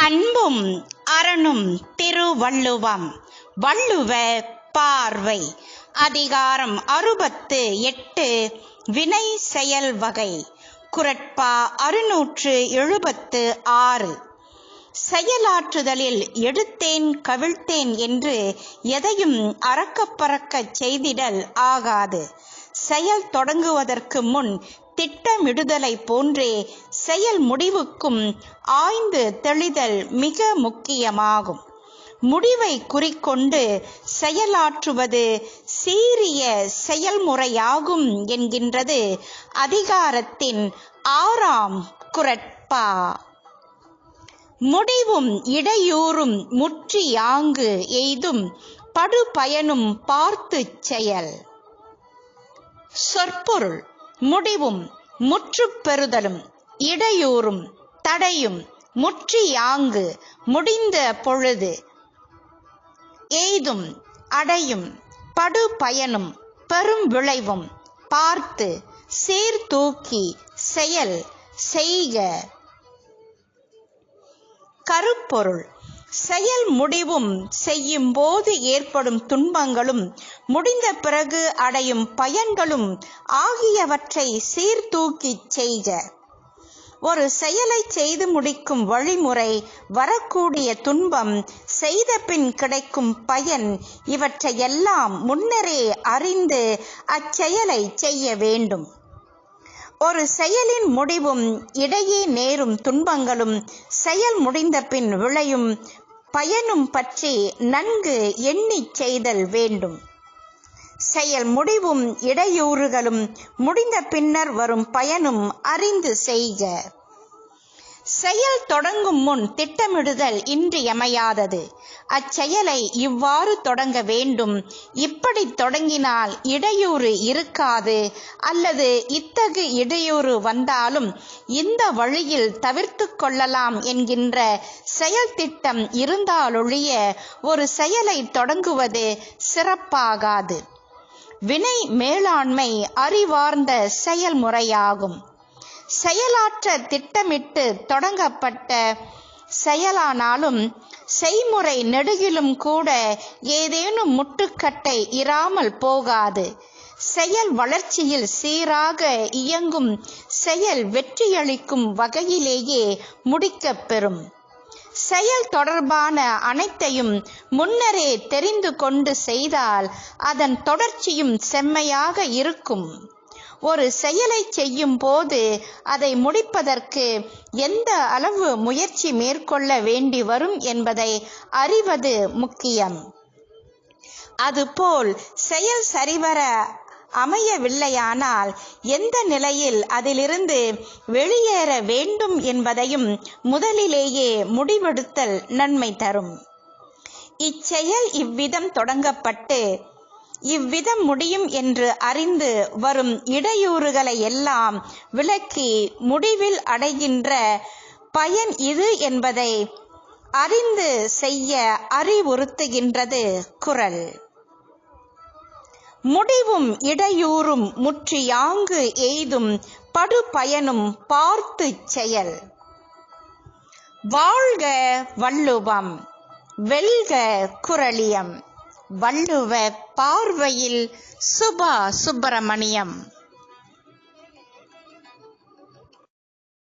அன்பும் அரணும் திருவள்ளுவம். வள்ளுவ பார்வை. அதிகாரம் அறுபத்து எட்டு. வினை செயல் வகை. குரட்பா அறுநூற்று எழுபத்து ஆறு. செயலாற்றுதலில் எடுத்தேன் கவிழ்த்தேன் என்று எதையும் அறக்கப் பறக்கச் செய்திடல் ஆகாது. செயல் தொடங்குவதற்கு முன் திட்டமிடுதலை போன்றே செயல் முடிவுக்கும் ஆய்ந்து தெளிதல் மிக முக்கியமாகும். முடிவை குறிக்கொண்டு செயலாற்றுவது சீரிய செயல்முறையாகும் என்கின்றது அதிகாரத்தின் ஆறாம் குரட்பா. முடிவும் இடையூறும் முற்றியாங்கு எய்தும் படுபயனும் பார்த்துச் செயல். சொற்பொருள். முடிவும் முற்றுப்பெறுதலும் இடையூறும் தடையும் முற்றியாங்கு முடிந்த பொழுது எய்தும் அடையும் படுபயனும் பெரும் விளைவும் பார்த்து சீர்தூக்கி செயல் செய்க. கருப்பொருள் செயல் முடிவும் செய்யும் போது ஏற்படும் துன்பங்களும் முடிந்த பிறகு அடையும் பயன்களும் ஆகியவற்றை சீர்தூக்கிச் செய்க. ஒரு செயலை செய்து முடிக்கும் வழிமுறை வரக்கூடிய துன்பம் செய்த பின் கிடைக்கும் பயன் இவற்றையெல்லாம் முன்னரே அறிந்து அச்செயலை செய்ய வேண்டும். ஒரு செயலின் முடிவும் இடையே நேரும் துன்பங்களும் செயல் முடிந்த பின் விளையும் பயனும் பற்றி நன்கு எண்ணிச் செய்தல் வேண்டும். செயல் முடிவும் இடையூறுகளும் முடிந்த பின்னர் வரும் பயனும் அறிந்து செய்க. செயல் தொடங்கும் முன் திட்டமிடுதல் இன்றியமையாதது. அச்செயலை இவ்வாறு தொடங்க வேண்டும். இப்படி தொடங்கினால் இடையூறு இருக்காது. அல்லது இத்தகு இடையூறு வந்தாலும் இந்த வழியில் தவிர்த்து கொள்ளலாம் என்கின்ற செயல் திட்டம் இருந்தாலொழிய ஒரு செயலை தொடங்குவது சிறப்பாகாது. வினை மேலாண்மை அறிவார்ந்த செயல்முறையாகும். செயலாற்ற திட்டமிட்டு தொடங்கப்பட்ட செயலானாலும் செய்முறை நெடுகிலும் கூட ஏதேனும் முட்டுக்கட்டை இராமல் போகாது. செயல் வளர்ச்சியில் சீராக இயங்கும் செயல் வெற்றியளிக்கும் வகையிலேயே முடிக்கப் பெறும். செயல் தொடர்பான அனைத்தையும் முன்னரே தெரிந்து கொண்டு செய்தால் அதன் தொடர்ச்சியும் செம்மையாக இருக்கும். ஒரு செயலை செய்யும் போது அதை முடிப்பதற்கு எந்த அளவு முயற்சி மேற்கொள்ள வேண்டி வரும் என்பதை அறிவது முக்கியம். அதுபோல் செயல் சரிவர அமையவில்லையானால் எந்த நிலையில் அதிலிருந்து வெளியேற வேண்டும் என்பதையும் முதலிலேயே முடிவெடுத்தல் நன்மை தரும். இச்செயல் இவ்விதம் தொடங்கப்பட்டு இவ்விதம் முடியும் என்று அறிந்து வரும் இடையூறுகளை எல்லாம் விளக்கி முடிவில் அடைகின்ற பயன் இது என்பதை அறிந்து செய்ய அறிவுறுத்துகின்றது குரல். முடிவும் இடையூறும் முற்றியாங்கு எய்தும் படுபயனும் பார்த்து செயல். வாழ்க வள்ளுவம் வெல்க குரலியம். வள்ளுவ பார்வையில் சுபா சுப்பிரமணியம்